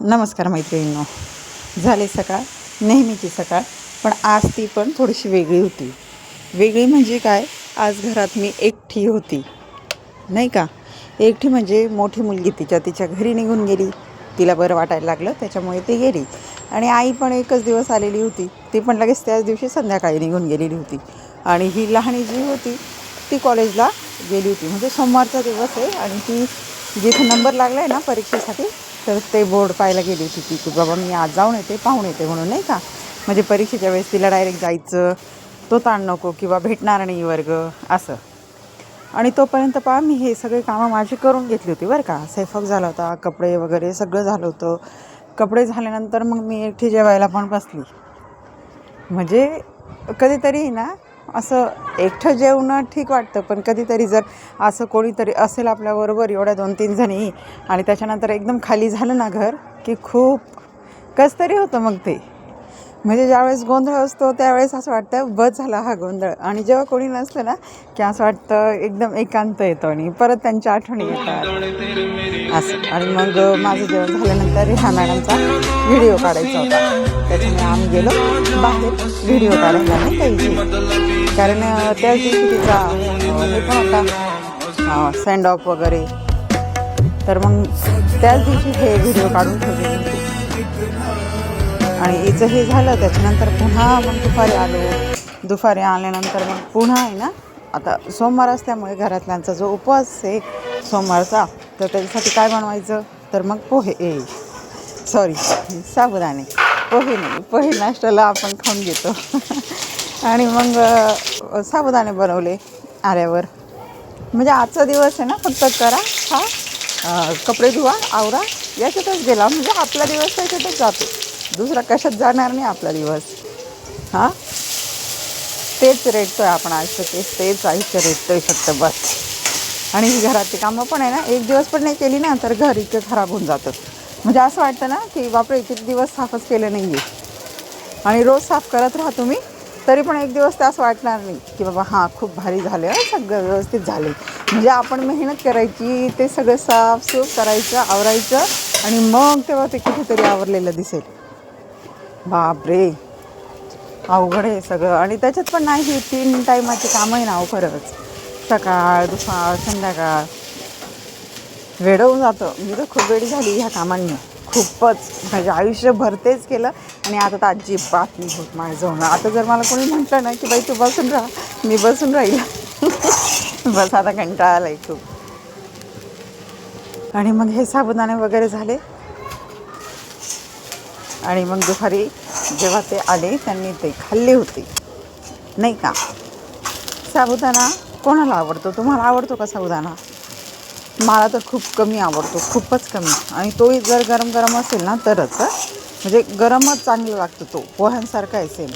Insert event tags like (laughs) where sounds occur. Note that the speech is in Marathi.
नमस्कार मैत्रिणींनो. झाले सकाळ नेहमीची सकाळ पण आज ती पण थोडीशी वेगळी होती. वेगळी म्हणजे काय? आज घरात मी एकटी होती. नाही का? एकटी म्हणजे मोठी मुलगी तिच्या तिच्या घरी निघून गेली. तिला बरं वाटायला लागलं त्याच्यामुळे ती गेली. आणि आई पण एकच दिवस आलेली होती. ती पण लगेच त्याच दिवशी संध्याकाळी निघून गेलेली होती. आणि ही लहानी जी होती ती कॉलेजला गेली होती. म्हणजे सोमवारचा दिवस आहे आणि ती जिथे नंबर लागला आहे ना परीक्षेसाठी तर ते बोर्ड पाहायला गेली होती ती की बाबा मी आज जाऊन येते पाहून येते म्हणून नाही का? म्हणजे परीक्षेच्या वेळेस तिला डायरेक्ट जायचं तो ताण नको किंवा भेटणार नाही वर्ग असं. आणि तोपर्यंत पहा मी हे सगळे कामं माझी करून घेतली होती बरं का. स्वयंपाक झाला होता कपडे वगैरे सगळं झालं होतं. कपडे झाल्यानंतर मग मी एकटी जेवायला पण बसली. म्हणजे कधीतरी ना असं एकटं जेवणं ठीक वाटतं पण कधीतरी जर असं कोणीतरी असेल आपल्याबरोबर एवढ्या दोन तीन जणी आणि त्याच्यानंतर एकदम खाली झालं ना घर की खूप कसं तरी होतं मग ते. म्हणजे ज्यावेळेस गोंधळ असतो त्यावेळेस असं वाटतं बस झाला हा गोंधळ. आणि जेव्हा कोणी नसलं ना की असं वाटतं एकदम एकांत येतो आणि परत त्यांच्या आठवणी येतात. असं. आणि मग माझं जेवण झाल्यानंतर ह्या मॅडमचा व्हिडिओ काढायचा होता. त्याच्यामुळे आम्ही गेलो बाहेर व्हिडिओ काढायला नाही पाहिजे कारण त्याच दिवशी तिचा हे पण होता सेंड ऑफ वगैरे. तर मग त्याच दिवशी हे व्हिडिओ काढून ठेवले. आणि हिचं हे झालं त्याच्यानंतर पुन्हा मग दुपारी आलो. दुपारी आल्यानंतर मग पुन्हा आहे ना आता सोमवार असल्यामुळे घरातल्यांचा जो उपवास आहे सोमवारचा तर त्याच्यासाठी काय बनवायचं? तर मग पोहे ए सॉरी साबुदाणे. पोहे नाही पोहे नाश्त्याला आपण खाऊन घेतो. (laughs) आणि मग साबुदाणे बनवले आल्यावर. म्हणजे आजचा दिवस आहे ना फक्त करा हा कपडे धुवा आवरा याच्यातच गेला. म्हणजे आपला दिवस त्याच्यातच जातो. दुसरा कशात जाणार नाही आपला दिवस. हां? तेच रेटतो आहे आपण आयुष्य तेच तेच आयुष्य रेटतोय फक्त बस. आणि ही घरातली कामं पण आहे ना एक दिवस पण नाही केली ना तर घर इतकं खराब होऊन जातं. म्हणजे असं वाटतं ना की बापरे किती दिवस साफच केलं नाही आहे आणि रोज साफ करत राहा तुम्ही तरी पण एक दिवस ते असं वाटणार नाही की बाबा हां खूप भारी झाले सगळं व्यवस्थित झाले म्हणजे आपण मेहनत करायची ते सगळं साफसूफ करायचं आवरायचं आणि मग तेव्हा ते कुठेतरी आवरलेलं दिसेल. बापरे. अवघड आहे सगळं. आणि त्याच्यात पण नाही ही तीन टायमाची कामं आहे ना खरंच. सकाळ दुपार संध्याकाळ. वेडवून जातं. मी तर खूप वेळ झाली ह्या कामांनी. खूपच. म्हणजे आयुष्यभर तेच केलं. आणि आता तर अजिबात नाही होत माझं आता जर मला कोणी म्हटलं ना की बाई तू बसून राहा. मी बसून राहील. (laughs) बस आता कंटाळा आला आहे खूप. आणि मग हे साबुदाणे वगैरे झाले. आणि मग दुपारी जेव्हा ते आले त्यांनी ते खाल्ले होते. नाही का? साबुदाणा कोणाला आवडतो? तुम्हाला आवडतो का साबुदाणा? मला तर खूप कमी आवडतो खूपच कमी. आणि तोही जर गरम गरम असेल ना तरच. म्हणजे गरमच चांगलं लागतं तो. पोह्यांसारखा आहे सेम